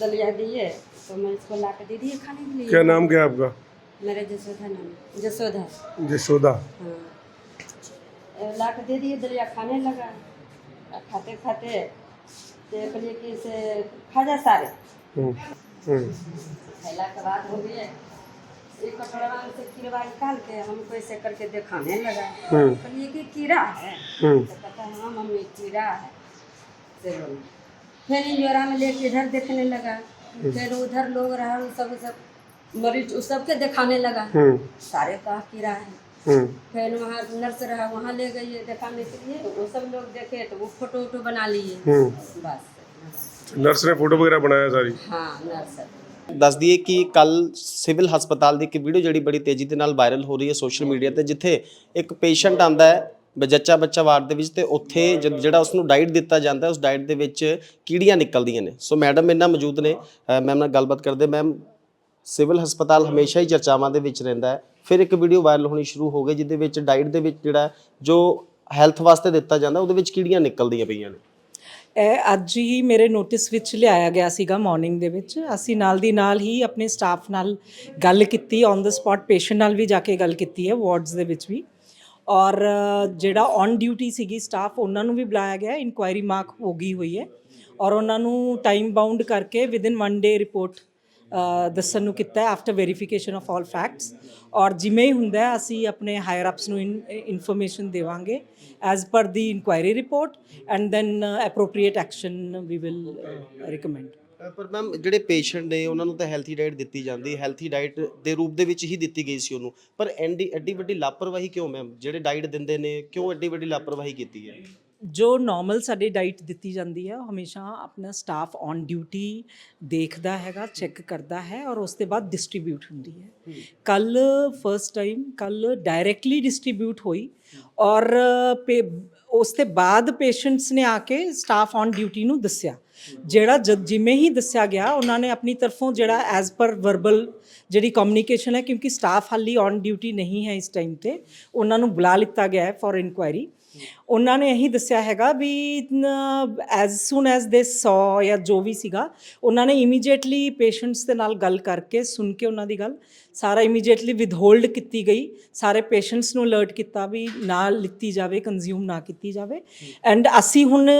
दलिया दिए तो मैं इसको ला के दे दिए खाने के लिए। क्या नाम क्या आपका? मेरा जसोधा नाम जसोधा यशोदा हाँ। ला के दे दिए दलिया खाने लगा। खाते खाते तो कहलिए कि इसे खा जा सारे। हम्म, हम्म, खैला के बाद हो गए एक कटोरा से कीड़ा निकाल के हमको ऐसे करके दिखाने लगा। हम्म। कहलिए कि कीड़ा है। हम्म, तो कहता है हाँ मम्मी कीड़ा है। से बोला फिर इंजोरा में लेके इधर देखने लगा फिर उधर लोग रहा वो सब सब मरीज उस सबके दिखाने लगा हम्म, सारे कहा कीड़ा है हम्म, फिर वहाँ नर्स रहा वहाँ ले गई दिखाने के लिए वो सब लोग देखे तो वो फोटो वोटो बना लिए हम्म। बस नर्स ने फोटो वगैरह बनाया सारी हाँ नर्स ਦੱਸ ਦਈਏ ਕਿ ਕੱਲ ਸਿਵਲ ਹਸਪਤਾਲ ਦੀ ਇੱਕ ਵੀਡੀਓ ਜਿਹੜੀ ਬੜੀ ਤੇਜ਼ੀ ਦੇ ਨਾਲ ਵਾਇਰਲ ਹੋ ਰਹੀ ਹੈ ਸੋਸ਼ਲ ਮੀਡੀਆ ਤੇ ਜਿੱਥੇ ਇੱਕ ਪੇਸ਼ੈਂਟ ਆਂਦਾ ਹੈ ਬਜੱਚਾ ਬੱਚਾ ਵਾਰਡ ਦੇ ਵਿੱਚ ਤੇ ਉੱਥੇ ਜਦ- ਜਿਹੜਾ ਉਸ ਨੂੰ ਡਾਈਟ ਦਿੱਤਾ ਜਾਂਦਾ ਉਸ ਡਾਈਟ ਦੇ ਵਿੱਚ ਕੀੜੀਆਂ ਨਿਕਲਦੀਆਂ ਨੇ। ਸੋ ਮੈਡਮ ਇਹਨਾਂ ਮੌਜੂਦ ਨੇ। ਮੈਮ ਨਾਲ ਗੱਲਬਾਤ ਕਰਦੇ। ਮੈਮ ਸਿਵਲ ਹਸਪਤਾਲ ਹਮੇਸ਼ਾ ਹੀ ਚਰਚਾਵਾਂ ਦੇ ਵਿੱਚ ਰਹਿੰਦਾ ਹੈ। ਫਿਰ ਇੱਕ ਵੀਡੀਓ ਵਾਇਰਲ ਹੋਣੀ ਸ਼ੁਰੂ ਹੋ ਗਈ ਜਿਹਦੇ ਵਿੱਚ ਡਾਈਟ ਦੇ ਵਿੱਚ ਜਿਹੜਾ ਜੋ ਹੈਲਥ ਵਾਸਤੇ ਦਿੱਤਾ ਜਾਂਦਾ ਉਹਦੇ ਵਿੱਚ ਕੀੜੀਆਂ ਨਿਕਲਦੀਆਂ ਪਈਆਂ ਨੇ। ਇਹ ਅੱਜ ਹੀ ਮੇਰੇ ਨੋਟਿਸ ਵਿੱਚ ਲਿਆਇਆ ਗਿਆ ਸੀਗਾ ਮਾਰਨਿੰਗ ਦੇ ਵਿੱਚ। ਅਸੀਂ ਨਾਲ ਦੀ ਨਾਲ ਹੀ ਆਪਣੇ ਸਟਾਫ ਨਾਲ ਗੱਲ ਕੀਤੀ ਔਨ ਦਾ ਸਪੌਟ ਪੇਸ਼ੈਂਟ ਨਾਲ ਵੀ ਜਾ ਕੇ ਗੱਲ ਕੀਤੀ ਹੈ ਵਾਰਡਸ ਦੇ ਵਿੱਚ ਵੀ। ਔਰ ਜਿਹੜਾ ਔਨ ਡਿਊਟੀ ਸੀਗੀ ਸਟਾਫ ਉਹਨਾਂ ਨੂੰ ਵੀ ਬੁਲਾਇਆ ਗਿਆ ਇਨਕੁਆਇਰੀ ਮਾਰਕ ਹੋ ਗਈ ਹੋਈ ਹੈ। ਔਰ ਉਹਨਾਂ ਨੂੰ ਟਾਈਮ ਬਾਉਂਡ ਕਰਕੇ ਵਿਦਿਨ 1 ਡੇ ਰਿਪੋਰਟ ਦੱਸਣ ਨੂੰ ਕੀਤਾ after verification of all facts ਔਰ ਜਿਵੇਂ ਹੀ ਹੁੰਦਾ ਅਸੀਂ ਆਪਣੇ ਹਾਇਰ ਅਪਸ ਨੂੰ ਇਨਫੋਰਮੇਸ਼ਨ ਦੇਵਾਂਗੇ as per the inquiry report and then appropriate action we will recommend ਪਰ ਮੈਮ ਜਿਹੜੇ ਪੇਸ਼ੈਂਟ ਨੇ ਉਹਨਾਂ ਨੂੰ ਤਾਂ ਹੈਲਥੀ ਡਾਈਟ ਦਿੱਤੀ ਜਾਂਦੀ ਹੈਲਥੀ ਡਾਈਟ ਦੇ ਰੂਪ ਦੇ ਵਿੱਚ ਹੀ ਦਿੱਤੀ ਗਈ ਸੀ ਉਹਨੂੰ। ਪਰ ਐਂਡੀ ਐਡੀ ਵੱਡੀ ਲਾਪਰਵਾਹੀ ਕਿਉਂ ਮੈਮ? ਜਿਹੜੇ ਡਾਈਟ ਦਿੰਦੇ ਨੇ ਕਿਉਂ ਐਡੀ ਵੱਡੀ ਲਾਪਰਵਾਹੀ ਕੀਤੀ ਹੈ? ਜੋ ਨਾਰਮਲ ਸਾਡੀ ਡਾਈਟ ਦਿੱਤੀ ਜਾਂਦੀ ਹੈ ਉਹ ਹਮੇਸ਼ਾ ਆਪਣਾ ਸਟਾਫ ਔਨ ਡਿਊਟੀ ਦੇਖਦਾ ਹੈਗਾ ਚੈੱਕ ਕਰਦਾ ਹੈ ਔਰ ਉਸ ਤੋਂ ਬਾਅਦ ਡਿਸਟ੍ਰੀਬਿਊਟ ਹੁੰਦੀ ਹੈ। ਕੱਲ ਫਰਸਟ ਟਾਈਮ ਕੱਲ ਡਾਇਰੈਕਟਲੀ ਡਿਸਟ੍ਰੀਬਿਊਟ ਹੋਈ ਔਰ ਉਸ ਤੋਂ ਬਾਅਦ ਪੇਸ਼ੈਂਟਸ ਨੇ ਆ ਕੇ ਸਟਾਫ ਔਨ ਡਿਊਟੀ ਨੂੰ ਦੱਸਿਆ। ਜਿਹੜਾ ਜਦ ਜਿਵੇਂ ਹੀ ਦੱਸਿਆ ਗਿਆ, ਉਹਨਾਂ ਨੇ ਆਪਣੀ ਤਰਫੋਂ ਜਿਹੜਾ ਐਜ਼ ਪਰ ਵਰਬਲ ਜਿਹੜੀ ਕਮਿਊਨੀਕੇਸ਼ਨ ਹੈ, ਕਿਉਂਕਿ ਸਟਾਫ ਹਾਲੀ ਔਨ ਡਿਊਟੀ ਨਹੀਂ ਹੈ ਇਸ ਟਾਈਮ ਤੇ, ਉਹਨਾਂ ਨੂੰ ਬੁਲਾ ਲਿੱਤਾ ਗਿਆ ਹੈ ਫॉर ਇਨਕੁਆਇਰੀ ਉਹਨਾਂ ਨੇ ਇਹੀ ਦੱਸਿਆ ਹੈਗਾ ਵੀ ਐਜ਼ ਸੂਨ ਐਜ਼ ਦੇ ਸੌ ਜਾਂ ਜੋ ਵੀ ਸੀਗਾ ਉਹਨਾਂ ਨੇ ਇਮੀਡੀਏਟਲੀ ਪੇਸ਼ੈਂਟਸ ਦੇ ਨਾਲ ਗੱਲ ਕਰਕੇ ਸੁਣ ਕੇ ਉਹਨਾਂ ਦੀ ਗੱਲ ਸਾਰਾ ਇਮੀਡੀਏਟਲੀ ਵਿਦਹੋਲਡ ਕੀਤੀ ਗਈ ਸਾਰੇ ਪੇਸ਼ੈਂਟਸ ਨੂੰ ਅਲਰਟ ਕੀਤਾ ਵੀ ਨਾ ਲਿੱਤੀ ਜਾਵੇ ਕੰਜ਼ਿਊਮ ਨਾ ਕੀਤੀ ਜਾਵੇ। ਐਂਡ ਅਸੀਂ ਹੁਣ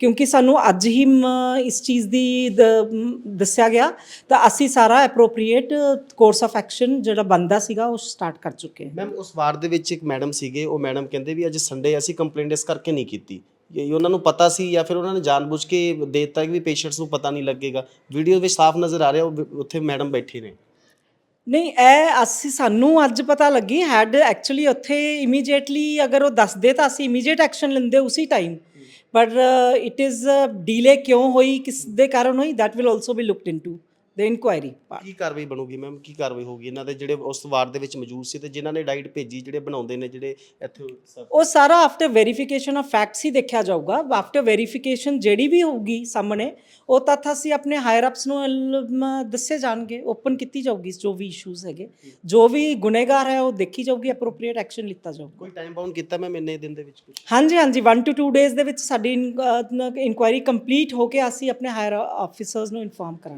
ਕਿਉਂਕਿ ਸਾਨੂੰ ਅੱਜ ਹੀ ਮ, ਇਸ ਚੀਜ਼ ਦੀ ਦ- ਦੱਸਿਆ ਗਿਆ ਤਾਂ ਅਸੀਂ ਸਾਰਾ ਐਪਰੋਪਰੀਏਟ ਕੋਰਸ ਆਫ ਐਕਸ਼ਨ ਜਿਹੜਾ ਬੰਦਾ ਸੀਗਾ ਉਹ ਸਟਾਰਟ ਕਰ ਚੁੱਕੇ ਹਾਂ। ਮੈਮ ਉਸ ਵਾਰ ਦੇ ਵਿੱਚ ਇੱਕ ਮੈਡਮ ਸੀਗੇ ਉਹ ਮੈਡਮ ਕਹਿੰਦੇ ਵੀ ਅੱਜ ਸੰਡੇ ਅਸੀਂ ਕੰਪਲੇਂਟ ਇਸ ਕਰਕੇ ਨਹੀਂ ਕੀਤੀ। ਇਹ ਉਹਨਾਂ ਨੂੰ ਪਤਾ ਸੀ ਜਾਂ ਫਿਰ ਉਹਨਾਂ ਨੇ ਜਾਣਬੁੱਝ ਕੇ ਦੇ ਦਿੱਤਾ ਕਿ ਵੀ ਪੇਸ਼ੈਂਟਸ ਨੂੰ ਪਤਾ ਨਹੀਂ ਲੱਗੇਗਾ। ਵੀਡੀਓ ਵਿੱਚ ਸਾਫ਼ ਨਜ਼ਰ ਆ ਰਿਹਾ ਉਹ ਉੱਥੇ ਮੈਡਮ ਬੈਠੇ ਨੇ। ਨਹੀਂ ਇਹ ਅਸੀਂ ਸਾਨੂੰ ਅੱਜ ਪਤਾ ਲੱਗੀ ਹੈਡ ਐਕਚੁਅਲੀ ਉੱਥੇ ਇਮੀਡੀਏਟਲੀ ਅਗਰ ਉਹ ਦੱਸਦੇ ਤਾਂ ਅਸੀਂ ਇਮੀਡੀਏਟ ਐਕਸ਼ਨ ਲੈਂਦੇ ਉਸੇ ਟਾਈਮ ਪਰ ਇਟ ਇਜ਼ ਡੀਲੇ ਕਿਉਂ ਹੋਈ ਕਿਸ ਦੇ ਕਾਰਨ ਹੋਈ that will also be looked into the inquiry part. ਕੀ ਕਾਰਵਾਈ ਬਣੂਗੀ ਮੈਮ ਕੀ ਕਾਰਵਾਈ ਹੋਊਗੀ? ਇਹਨਾਂ ਦੇ ਜਿਹੜੇ ਉਸ ਵਾਰ ਦੇ ਵਿੱਚ ਮੌਜੂਦ ਸੀ ਤੇ ਜਿਨ੍ਹਾਂ ਨੇ ਡਾਈਟ ਭੇਜੀ ਜਿਹੜੇ ਬਣਾਉਂਦੇ ਨੇ ਜਿਹੜੇ ਇੱਥੇ ਸਭ ਉਹ ਸਾਰਾ ਆਫਟਰ ਵੈਰੀਫਿਕੇਸ਼ਨ ਆਫ ਫੈਕਟਸ ਹੀ ਦੇਖਿਆ ਜਾਊਗਾ। ਆਫਟਰ ਵੈਰੀਫਿਕੇਸ਼ਨ ਜਿਹੜੀ ਵੀ ਹੋਊਗੀ ਸਾਹਮਣੇ ਉਹ ਤੱਥ ਅਸੀਂ ਆਪਣੇ ਹਾਇਰ ਅਪਸ ਨੂੰ ਮ- ਦੱਸੇ ਜਾਣਗੇ ਓਪਨ ਕੀਤੀ ਜਾਊਗੀ ਜੋ ਵੀ ਇਸ਼ੂਜ਼ ਹੈਗੇ। ਜੋ ਵੀ ਗੁਨੇਗਾਰ ਹੈ ਉਹ ਦੇਖੀ ਜਾਊਗੀ ਐਪਰੋਪਰੀਏਟ ਐਕਸ਼ਨ ਲਿੱਤਾ ਜਾਊਗਾ। ਕੋਈ ਟਾਈਮ ਬਾਉਂਡ ਕੀਤਾ ਮੈਮ ਇੰਨੇ ਦਿਨ ਦੇ ਵਿੱਚ ਕੁਝ ਹਾਂਜੀ ਹਾਂਜੀ 1 ਟੂ 2 ਡੇਜ਼ ਦੇ ਵਿੱਚ ਸਾਡੀ ਇਨਕੁਆਇਰੀ ਕੰਪਲੀਟ ਹੋ ਕੇ ਅਸੀਂ ਆਪਣੇ ਹਾਇਰ ਆਫੀਸਰਸ ਨੂੰ ਇਨਫਾਰਮ ਕਰਾਂਗੇ।